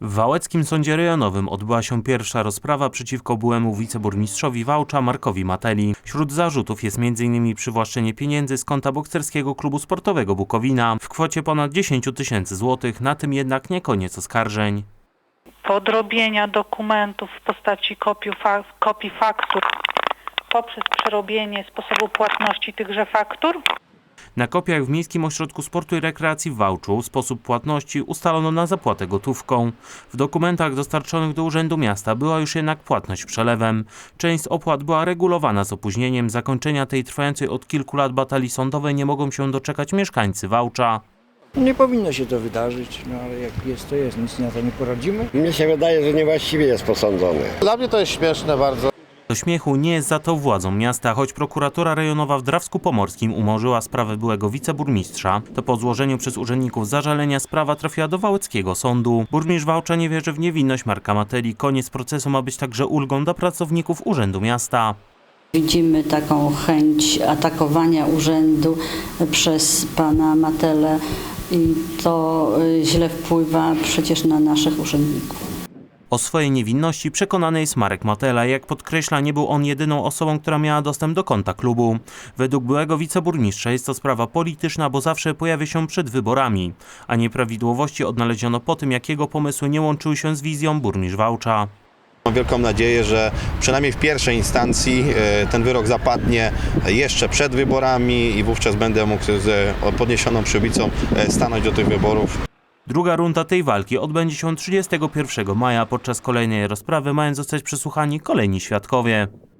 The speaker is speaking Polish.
W Wałeckim Sądzie Rejonowym odbyła się pierwsza rozprawa przeciwko byłemu wiceburmistrzowi Wałcza Markowi Mateli. Wśród zarzutów jest m.in. przywłaszczenie pieniędzy z konta bokserskiego klubu sportowego Bukowina w kwocie ponad 10 tysięcy złotych, na tym jednak nie koniec oskarżeń. podrobienia dokumentów w postaci kopii, fa- kopii faktur poprzez przerobienie sposobu płatności tychże faktur, Na kopiach w Miejskim Ośrodku Sportu i Rekreacji w Wałczu sposób płatności ustalono na zapłatę gotówką. W dokumentach dostarczonych do Urzędu Miasta była już jednak płatność przelewem. Część z opłat była regulowana z opóźnieniem. Zakończenia tej trwającej od kilku lat batalii sądowej nie mogą się doczekać mieszkańcy Wałcza. Nie powinno się to wydarzyć, no ale jak jest, to jest, nic na to nie poradzimy. Mnie się wydaje, że niewłaściwie jest posądzony. Dla mnie to jest śmieszne bardzo. Do śmiechu nie jest za to władzą miasta, choć prokuratura rejonowa w Drawsku Pomorskim umorzyła sprawę byłego wiceburmistrza, to po złożeniu przez urzędników zażalenia sprawa trafiła do Wałeckiego Sądu. Burmistrz Wałcza nie wierzy w niewinność Marka Mateli. Koniec procesu ma być także ulgą dla pracowników Urzędu Miasta. Widzimy taką chęć atakowania urzędu przez pana Matele i to y, źle wpływa przecież na naszych urzędników. O swojej niewinności przekonany jest Marek Matela. Jak podkreśla, nie był on jedyną osobą, która miała dostęp do konta klubu. Według byłego wiceburmistrza jest to sprawa polityczna, bo zawsze pojawia się przed wyborami, a nieprawidłowości odnaleziono po tym, jak jego pomysły nie łączyły się z wizją burmistrz Wałcza. Mam wielką nadzieję, że przynajmniej w pierwszej instancji e, ten wyrok zapadnie jeszcze przed wyborami i wówczas będę mógł z podniesioną przybicą e, stanąć do tych wyborów. Druga runda tej walki odbędzie się 31 maja. Podczas kolejnej rozprawy mają zostać przesłuchani kolejni świadkowie.